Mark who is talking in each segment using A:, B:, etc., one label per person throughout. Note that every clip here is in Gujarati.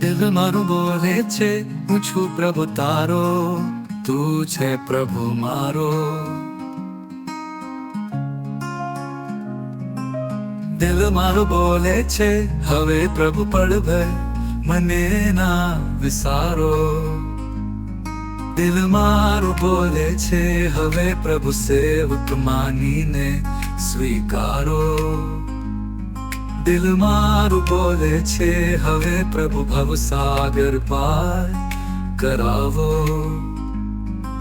A: દિલ મારું બોલે છે હું છું પ્રભુ તારો તું છે પ્રભુ મારો દિલ મારું બોલે છે હવે પ્રભુ પડભ મને ના વિસારો દિલ મારું બોલે છે હવે પ્રભુ સેવક માનીને સ્વીકારો દિલ મારું બોલે છે, હવે પ્રભુ ભવસાગર પાર કરાવો.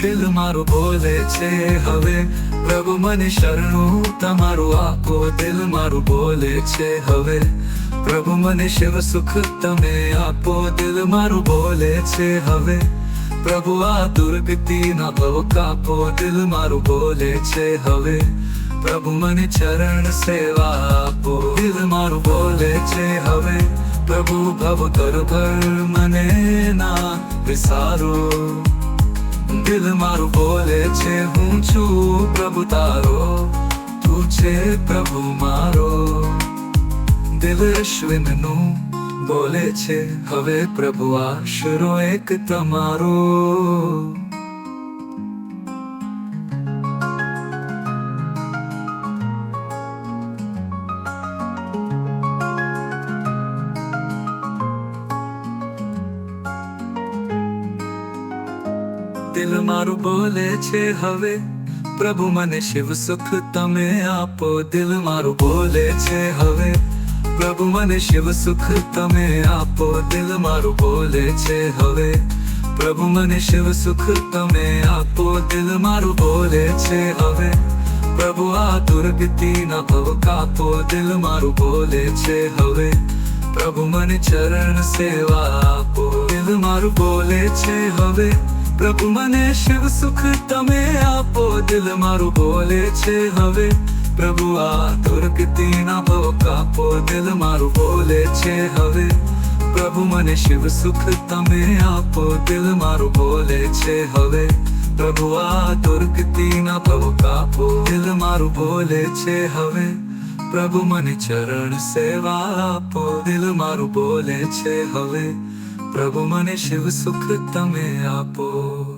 A: દિલ મારું બોલે છે, હવે પ્રભુ મને શરણું, તમારું આપો દિલ મારું બોલે છે, હવે પ્રભુ મને શિવ સુખ તમે આપો. દિલ મારું બોલે છે, હવે પ્રભુ આ દુર્ગતિ ના ભવ કાપો. દિલ મારું બોલે છે, હવે પ્રભુ મને ચરણ સેવા આપો. દિલ મારું બોલે છે હવે, પ્રભુ ભવ કરભર મને ના વિસારો. દિલ મારું બોલે છે, હું છું પ્રભુ તારો, તું છે પ્રભુ મારો. દિલ અશ્વિનનું બોલે છે, હવે પ્રભુ આશરો એક તમારો. દિલ મારું બોલે છે હવે. પ્રભુ મને શિવ સુખ તમે આપો. દિલ મારું બોલે છે હવે. પ્રભુ મને શિવ સુખ તમે આપો. દિલ મારું બોલે છે હવે. પ્રભુ મને શિવ સુખ તમે આપો. દિલ મારું બોલે છે હવે. પ્રભુ આ દુર્ગતિ ના ભવ કાપો. દિલ મારું બોલે છે હવે. પ્રભુ મને ચરણ સેવા આપો. દિલ મારું બોલે છે હવે. પ્રભુ મને શિવ સુખ તમે આપો, દિલ મારું બોલે છે હવે. પ્રભુ, આ દુર્ગતિ ભવ કાપો, દિલ મારું બોલે છે હવે. પ્રભુ મને શિવ સુખ તમે આપો, દિલ મારું બોલે છે હવે. પ્રભુ, આ દુર્ગતિના ભવ કાપો, દિલ મારું બોલે છે હવે. પ્રભુ મને ચરણ સેવા આપો, દિલ મારું બોલે છે હવે. પ્રભુ મને શિવ સુખ તમે આપો.